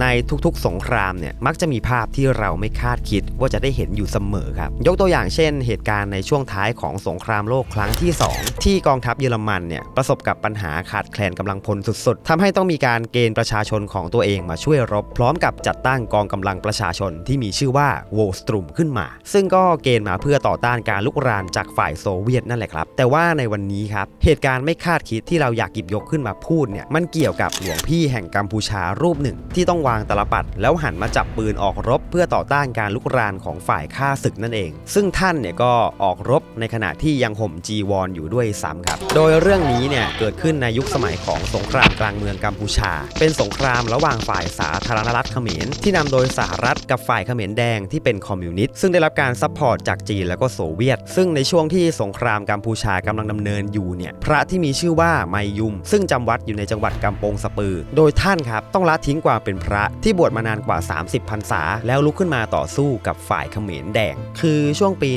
ในทุกๆ สงครามเนี่ยมักจะมีภาพที่เราไม่คาดคิดว่าจะได้เห็นอยู่เสมอครับ ยกตัวอย่างเช่น เหตุการณ์ในช่วงท้ายของสงครามโลกครั้งที่ 2 ที่กองทัพเยอรมันเนี่ยประสบกับปัญหาขาดแคลนกำลังพลสุดๆทำให้ต้องมีการเกณฑ์ประชาชนของตัวเองมาช่วยรบ พร้อมกับจัดตั้งกองกำลังประชาชนที่มีชื่อว่าโวสตรูมขึ้นมา ซึ่งก็เกณฑ์มาเพื่อต่อต้านการลุกรานจากฝ่ายโซเวียตนั่นแหละครับ แต่ว่าในวันนี้ครับเหตุการณ์ไม่คาดคิดที่เราอยากหยิบยกขึ้นมาพูดเนี่ยมันเกี่ยวกับหลวงพี่แห่งกัมพูชารูปหนึ่งที่ต้องวางตลปัดแล้วหันมาจับปืนออกรบเพื่อต่อต้านการลุกรานของฝ่ายข้าศึกนั่นเอง ซึ่งท่านเนี่ยก็ออกรบในขณะที่ยังห่มจีวรออยู่ด้วยซ้ำครับ โดยเรื่องนี้เนี่ยเกิดขึ้นในยุคสมัยของสงครามกลางเมืองกัมพูชา เป็นสงครามระหว่างฝ่ายสาธารณรัฐเขมรที่นำโดยสหรัฐกับฝ่ายเขมรแดงที่เป็นคอมมิวนิสต์ซึ่งได้รับการซัพพอร์ตจากจีนแล้วก็โซเวียต ซึ่งในช่วงที่สงครามกัมพูชากำลังดำเนินอยู่เนี่ยพระที่มีชื่อว่าไมยุม ซึ่งจำวัดอยู่ในจังหวัดกำปงสปือ โดยท่านครับต้องละทิ้งความเป็นพระที่บวชมานานกว่า 30พรรษา แล้วลุกขึ้นมาต่อสู้กับฝ่ายเขมรแดง คือช่วงปี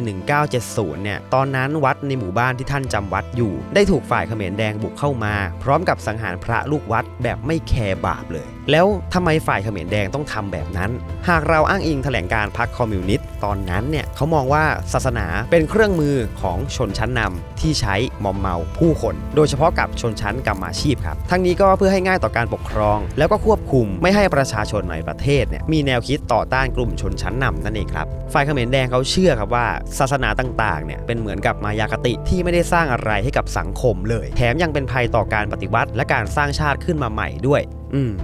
1970 เนี่ย ตอนนั้นวัดในหมู่บ้านที่ท่านจำวัดอยู่ ได้ถูกฝ่ายเขมรแดงบุกเข้ามา พร้อมกับสังหารพระลูกวัดแบบไม่แคร์บาปเลย แล้วทำไมฝ่ายเขมรแดงต้องทำแบบนั้น หากเราอ้างอิงแถลงการพรรคคอมมิวนิสต์ตอนนั้นเนี่ยเขามองว่าศาสนาเป็นเครื่องมือของชนชั้นนำที่ใช้มอมเมาผู้คน โดยเฉพาะกับชนชั้นกรรมาชีพครับทั้งนี้ก็เพื่อให้ง่ายต่อการปกครอง แล้วก็ควบคุมไม่ให้ประชาชนในประเทศเนี่ยมีแนวคิดต่อต้านกลุ่มชนชั้นนำนั่นเองครับฝ่ายเขมรแดงเขาเชื่อครับว่าศาสนาต่างๆเนี่ยเป็นเหมือนกับมายาคติที่ไม่ได้สร้างอะไรให้กับสังคมเลย แถมยังเป็นภัยต่อการปฏิวัติ และการสร้างชาติขึ้นมาใหม่ด้วย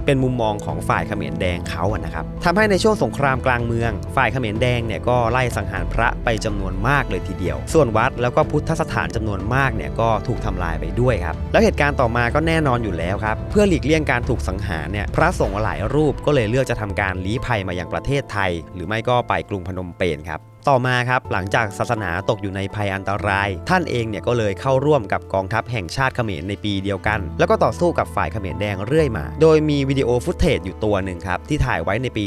เป็นมุมมองของฝ่ายเขมรแดงเขาอะนะครับทำให้ในช่วงสงครามกลางเมือง ฝ่ายเขมรแดงเนี่ยก็ไล่สังหารพระไปจำนวนมากเลยทีเดียว ส่วนวัดแล้วก็พุทธสถานจำนวนมากเนี่ยก็ถูกทำลายไปด้วยครับ แล้วเหตุการณ์ต่อมาก็แน่นอนอยู่แล้วครับ เพื่อหลีกเลี่ยงการถูกสังหารเนี่ยพระสงฆ์หลายรูปก็เลยเลือกจะทำการลี้ภัยมายังประเทศไทย หรือไม่ก็ไปกรุงพนมเปญครับ ต่อมาครับหลังจากศาสนาตกอยู่ในภัยอันตราย ท่านเองเนี่ยก็เลยเข้าร่วมกับกองทัพแห่งชาติเขมรในปีเดียวกัน แล้วก็ต่อสู้กับฝ่ายเขมรแดงเรื่อยมา โดยมีวิดีโอฟุตเทจอยู่ตัวหนึ่งครับ ที่ถ่ายไว้ในปี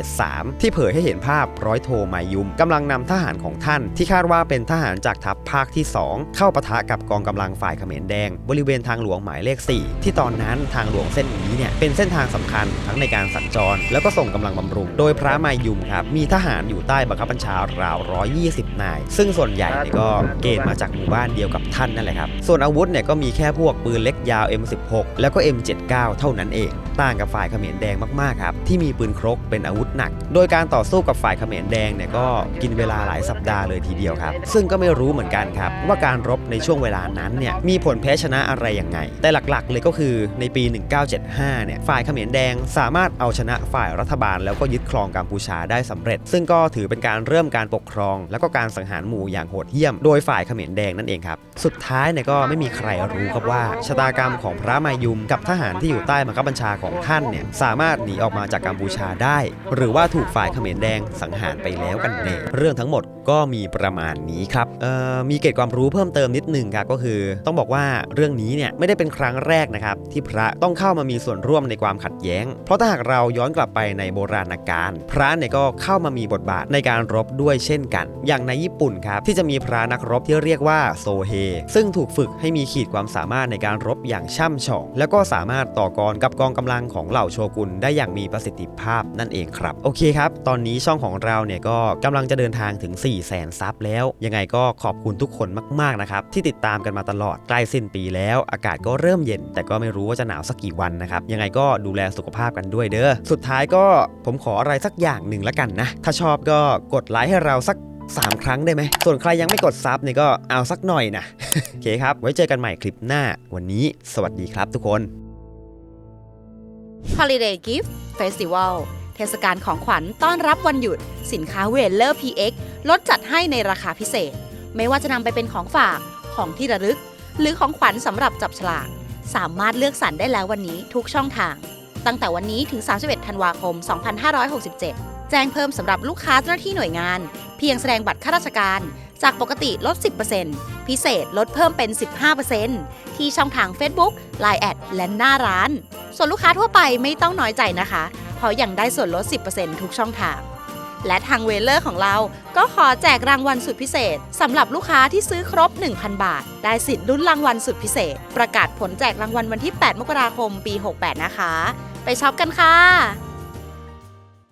1973 ที่เผยให้เห็นภาพร้อยโทมายุมกำลังนำทหารของท่าน ที่คาดว่าเป็นทหารจากทัพภาคที่ 2 เข้าปะทะกับกองกำลังฝ่ายเขมรแดง บริเวณทางหลวงหมายเลข 4 ที่ตอนนั้นทางหลวงเส้นนี้เนี่ยเป็นเส้นทางสำคัญทั้งในการสัญจร แล้วก็ส่งกำลังบำรุง โดยพระมายุมครับมีทหารอยู่ใต้บังคับบัญชาราว120 นาย ซึ่งส่วนใหญ่เนี่ยก็เกณฑ์มาจากหมู่บ้านเดียวกับท่านนั่นแหละครับ ส่วนอาวุธเนี่ยก็มีแค่พวกปืนเล็กยาว M16 แล้วก็ M79 เท่านั้นเอง ต่างกับฝ่ายเขมรแดงมากๆครับ ที่มีปืนครกเป็นอาวุธหนัก โดยการต่อสู้กับฝ่ายเขมรแดงเนี่ยก็กินเวลาหลายสัปดาห์เลยทีเดียวครับ ซึ่งก็ไม่รู้เหมือนกันครับ ว่าการรบในช่วงเวลานั้นเนี่ยมีผลแพ้ชนะอะไรยังไง แต่หลักๆ เลยก็คือในปี 1975 เนี่ยฝ่ายเขมรแดงสามารถเอาชนะฝ่ายรัฐบาล แล้วก็ยึดครองกัมพูชาได้สำเร็จ ซึ่งก็ถือเป็นการเริ่มการปกครอง แล้วก็การสังหารหมู่อย่างโหดเหี้ยม โดยฝ่ายเขมรแดงนั่นเองครับ สุดท้ายเนี่ยก็ไม่มีใครรู้ครับว่าชะตากรรมของพระมายุมกับทหารที่อยู่ใต้บังคับบัญชาของท่านเนี่ยสามารถหนีออกมาจากกัมพูชาได้ หรือว่าถูกฝ่ายเขมรแดงสังหารไปแล้วกันแน่เรื่องทั้งหมดก็มีประมาณนี้ครับเอ่อมีเกร็ดความรู้เพิ่มเติมนิดหนึ่งครับก็คือ ต้องบอกว่าเรื่องนี้เนี่ยไม่ได้เป็นครั้งแรกนะครับที่พระต้องเข้ามามีส่วนร่วมในความขัดแย้ง เพราะถ้าหากเราย้อนกลับไปในโบราณกาลพระเนี่ยก็เข้ามามีบทบาทในการรบด้วยเช่นกัน อย่างในญี่ปุ่นครับที่จะมีพระนักรบที่เรียกว่าโซเฮซึ่งถูกฝึกให้มีขีดความสามารถในการรบอย่างช่ำชอง แล้วก็สามารถต่อกรกับกองกำลังของเหล่าโชกุนได้อย่างมีประสิทธิภาพนั่นเองครับ โอเคครับ ตอนนี้ช่องของเราเนี่ยก็กำลังจะเดินทางถึง 4 0 0แสนซับแล้ว ยังไงก็ขอบคุณทุกคนมากๆนะครับที่ติดตามกันมาตลอดใกล้สิ้นปีแล้ว อากาศก็เริ่มเย็น แต่ก็ไม่รู้ว่าจะหนาวสักกี่วันนะครับยังไงก็ดูแลสุขภาพกันด้วยเด้อสุดท้ายก็ผมขออะไรสักอย่างหนึ่งละกันนะถ้าชอบก็กดไลค์ให้เราสัก 3 ครั้งได้ไหม ส่วนใครยังไม่กดซับเนี่ยก็เอาสักหน่อยนะ โอเคครับ ไว้เจอกันใหม่คลิปหน้า วันนี้สวัสดีครับทุกคน Holiday Gift Festival เทศกาลของขวัญต้อนรับวันหยุด สินค้าเวลเลอร์ PX ลดจัดให้ในราคาพิเศษ ไม่ว่าจะนำไปเป็นของฝาก ของที่ระลึก หรือของขวัญสำหรับจับฉลาก สามารถเลือกสรรได้แล้ววันนี้ทุกช่องทาง ตั้งแต่วันนี้ถึง 31 ธันวาคม 2567 แจ้งเพิ่มสำหรับลูกค้าเจ้าหน้าที่หน่วยงาน เพียงแสดงบัตรข้าราชการ จากปกติลด 10%พิเศษลดเพิ่มเป็น 15%ที่ช่องทาง Facebook Line แอดและหน้าร้าน ส่วนลูกค้าทั่วไปไม่ต้องน้อยใจนะคะ เพราะยังได้ส่วนลด 10%ทุกช่องทาง และทางเวลเลอร์ของเรา ก็ขอแจกรางวัลสุดพิเศษสำหรับลูกค้าที่ซื้อครบ 1,000 บาท ได้สิทธิ์ลุ้นรางวัลสุดพิเศษ ประกาศผลแจกรางวัลวันที่ 8 มกราคม ปี 68 นะคะ ไปช็อปกันค่ะ